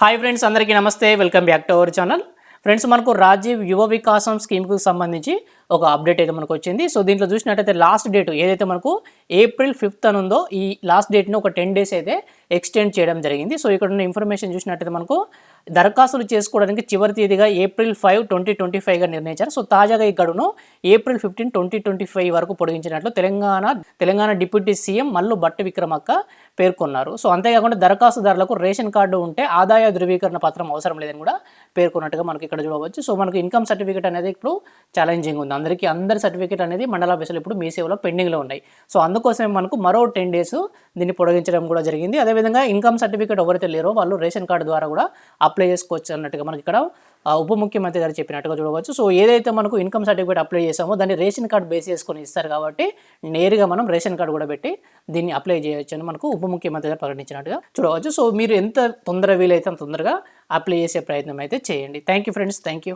Hi friends అందరికీ నమస్తే. Welcome back to our channel friends మనకు రాజీవ్ యువ వికాసం స్కీమ్కి సంబంధించి ఒక అప్డేట్ అయితే మనకు వచ్చింది. సో దీంట్లో చూసినట్టయితే లాస్ట్ డేట్ ఏదైతే మనకు ఏప్రిల్ ఫిఫ్త్ అని ఉందో ఈ లాస్ట్ డేట్ని ఒక టెన్ డేస్ అయితే ఎక్స్టెండ్ చేయడం జరిగింది. సో ఇక్కడ ఉన్న ఇన్ఫర్మేషన్ చూసినట్టయితే మనకు దరఖాస్తులు చేసుకోవడానికి చివరి తేదీగా ఏప్రిల్ ఫైవ్ ట్వంటీ ట్వంటీ ఫైవ్గా నిర్ణయించారు. సో తాజాగా ఈ April fifteen twenty twenty five వరకు పొడిగించినట్లు తెలంగాణ తెలంగాణ డిప్యూటీ సీఎం మల్లు భట్టి విక్రమక్క పేర్కొన్నారు. సో అంతేకాకుండా దరఖాస్తుదారులకు రేషన్ కార్డు ఉంటే ఆదాయ ధృవీకరణ పత్రం అవసరం లేదని కూడా పేర్కొన్నట్టుగా మనకి ఇక్కడ చూడవచ్చు. సో మనకు ఇన్కమ్ సర్టిఫికేట్ అనేది ఇప్పుడు ఛాలెంజింగ్ ఉంది. అందరికీ అందరి సర్టిఫికేట్ అనేది మండల ఆఫీసులు ఇప్పుడు మీ సేవలో పెండింగ్లో ఉన్నాయి. సో అందుకోసమే మనకు మరో టెన్ డేస్ దీన్ని పొడిగించడం కూడా జరిగింది. అదే అదేవిధంగా ఇన్కమ్ సర్టిఫికేట్ ఎవరైతే లేరో వాళ్ళు రేషన్ కార్డు ద్వారా కూడా అప్లై చేసుకోవచ్చు అన్నట్టుగా మనకి ఇక్కడ ఉప ముఖ్యమంత్రి గారు చెప్పినట్టుగా చూడవచ్చు. సో ఏదైతే మనకు ఇన్కమ్ సర్టిఫికేట్ అప్లై చేసామో దాన్ని రేషన్ కార్డు బేస్ చేసుకొని ఇస్తారు కాబట్టి నేరుగా మనం రేషన్ కార్డు కూడా పెట్టి దీన్ని అప్లై చేయొచ్చు అని మనకు ఉప ముఖ్యమంత్రి గారు ప్రకటించినట్టుగా చూడవచ్చు. సో మీరు ఎంత తొందర వీలైతే అంత తొందరగా అప్లై చేసే ప్రయత్నం అయితే చేయండి. Thank you friends. Thank you